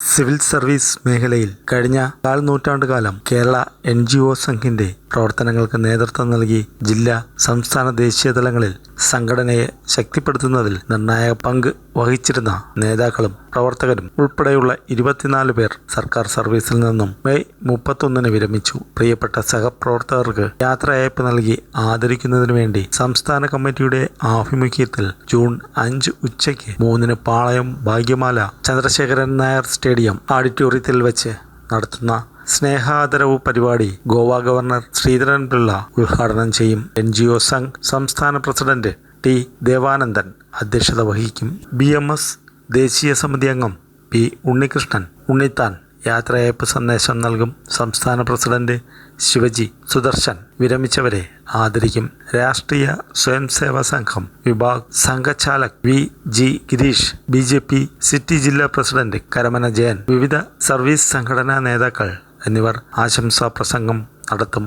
Civil service മേഖലയിൽ കഴിഞ്ഞ കാൽ നൂറ്റാണ്ടുകാലം കേരള എൻ ജി ഒ സംഘിന്റെ പ്രവർത്തനങ്ങൾക്ക് നേതൃത്വം നൽകി ജില്ലാ സംസ്ഥാന ദേശീയ തലങ്ങളിൽ സംഘടനയെ ശക്തിപ്പെടുത്തുന്നതിൽ നിർണായക പങ്ക് വഹിച്ചിരുന്ന നേതാക്കളും പ്രവർത്തകരും ഉൾപ്പെടെയുള്ള ഇരുപത്തിനാല് പേർ സർക്കാർ സർവീസിൽ നിന്നും മെയ് മുപ്പത്തൊന്നിന് വിരമിച്ചു. പ്രിയപ്പെട്ട സഹപ്രവർത്തകർക്ക് യാത്രയയപ്പ് നൽകി ആദരിക്കുന്നതിനു വേണ്ടി സംസ്ഥാന കമ്മിറ്റിയുടെ ആഭിമുഖ്യത്തിൽ ജൂൺ അഞ്ച് ഉച്ചയ്ക്ക് മൂന്നിന് പാളയം ഭാഗ്യമാല ചന്ദ്രശേഖരൻ നായർ സ്റ്റേഡിയം ഓഡിറ്റോറിയത്തിൽ വെച്ച് നടത്തുന്ന സ്നേഹാദരവ് പരിപാടി ഗോവ ഗവർണർ ശ്രീധരൻ പിള്ള ഉദ്ഘാടനം ചെയ്യും. എൻ ജി ഒ സംഘ് സംസ്ഥാന പ്രസിഡന്റ് ടി ദേവാനന്ദൻ അധ്യക്ഷത വഹിക്കും. ബി എം എസ് ദേശീയ സമിതി അംഗം പി ഉണ്ണികൃഷ്ണൻ ഉണ്ണിത്താൻ യാത്രയയപ്പ് സന്ദേശം നൽകും. സംസ്ഥാന പ്രസിഡന്റ് ശിവജി സുദർശൻ വിരമിച്ചവരെ ആദരിക്കും. രാഷ്ട്രീയ സ്വയം സേവാ സംഘം വിഭാഗ് സംഘചാലക് V G Girish B J P city ജില്ലാ പ്രസിഡന്റ് കരമന ജയൻ വിവിധ സർവീസ് സംഘടനാ നേതാക്കൾ എന്നിവർ ആശംസാ പ്രസംഗം നടത്തും.